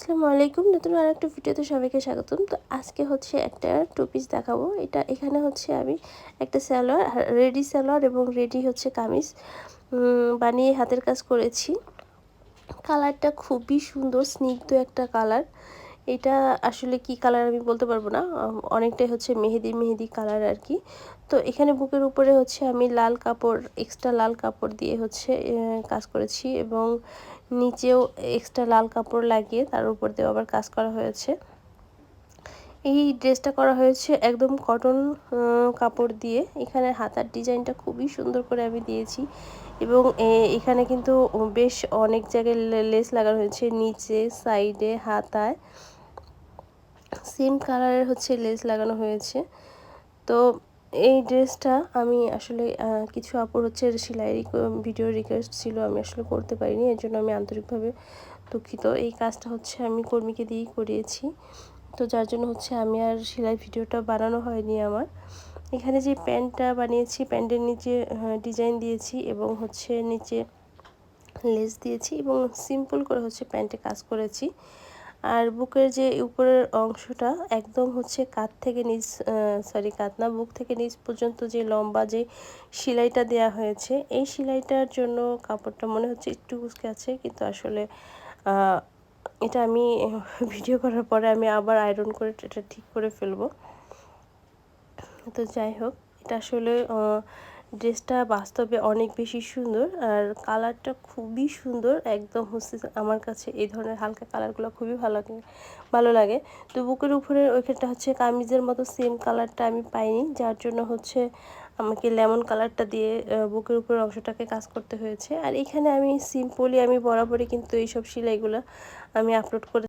আসসালামু আলাইকুম। নতুন আর একটা ভিডিওতে সবাইকে স্বাগতম। তো আজকে হচ্ছে একটা টু পিস দেখাবো। এটা এখানে হচ্ছে আমি একটা স্যালোয়ার রেডি স্যালোয়ার এবং রেডি হচ্ছে কামিজ বানিয়ে হাতের কাজ করেছি। কালারটা খুবই সুন্দর, স্নিগ্ধ একটা কালার এটা আসলে কি কালার আমি বলতে পারব না। অনেকটাই হচ্ছে মেহেদি মেহেদি কালার আর কি তো এখানে বুকের উপরে হচ্ছে আমি লাল কাপড় এক্সট্রা লাল কাপড় দিয়ে হচ্ছে কাজ করেছি এবং নিচেও এক্সট্রা লাল কাপড় লাগিয়ে তার উপর দিয়ে আবার কাজ করা হয়েছে। এই ড্রেসটা করা হয়েছে একদম কটন কাপড় দিয়ে। এখানে হাতার ডিজাইনটা খুবই সুন্দর করে আমি দিয়েছি। এবং এখানে কিন্তু বেশ অনেক জায়গায় লেস লাগানো হয়েছে নিচে, সাইডে, হাতায়। সেম কালারের হচ্ছে লেস লাগানো হয়েছে। তো এই ড্রেসটা আমি আসলে কিছু আপুর হচ্ছে সেলাই ভিডিও রিকোয়েস্ট ছিল, আমি আসলে করতে পারিনি। এর জন্য আমি আন্তরিকভাবে দুঃখিত। এই কাজটা হচ্ছে আমি কর্মীকে দিয়েই করিয়েছি। তো যার জন্য হচ্ছে আমি আর সেলাই ভিডিওটা বানানো হয়নি আমার। এখানে যে প্যান্টটা বানিয়েছি, প্যান্টের নিচে ডিজাইন দিয়েছি এবং হচ্ছে নিচে লেস দিয়েছি এবং সিম্পল করে হচ্ছে প্যান্টে কাজ করেছি। আর বুকের যে উপরের অংশটা একদম হচ্ছে কাত থেকে নিচ সরি কাত না, বুক থেকে নিচ পর্যন্ত যে লম্বা যে সেলাইটা দেয়া হয়েছে, এই সেলাইটার জন্য কাপড়টা মনে হচ্ছে একটু উসকে আছে কিন্তু আসলে এটা আমি ভিডিও করার পরে আমি আবার আয়রন করে এটা ঠিক করে ফেলব। তো যাই হোক, এটা আসলে ড্রেসটা বাস্তবে অনেক বেশি সুন্দর আর কালারটা খুবই সুন্দর। একদম হচ্ছে আমার কাছে এই ধরনের হালকা কালারগুলো খুবই ভালো লাগে ভালো লাগে। তো বুকের উপরে ওইখানটা হচ্ছে কামিজের মতো সেম কালারটা আমি পাইনি, যার জন্য হচ্ছে আমাকে লেমন কালারটা দিয়ে বুকের উপর অংশটাকে কাজ করতে হয়েছে। আর এখানে আমি সিম্পলি আমি বরাবরই কিন্তু এইসব সেলাইগুলো আমি আপলোড করে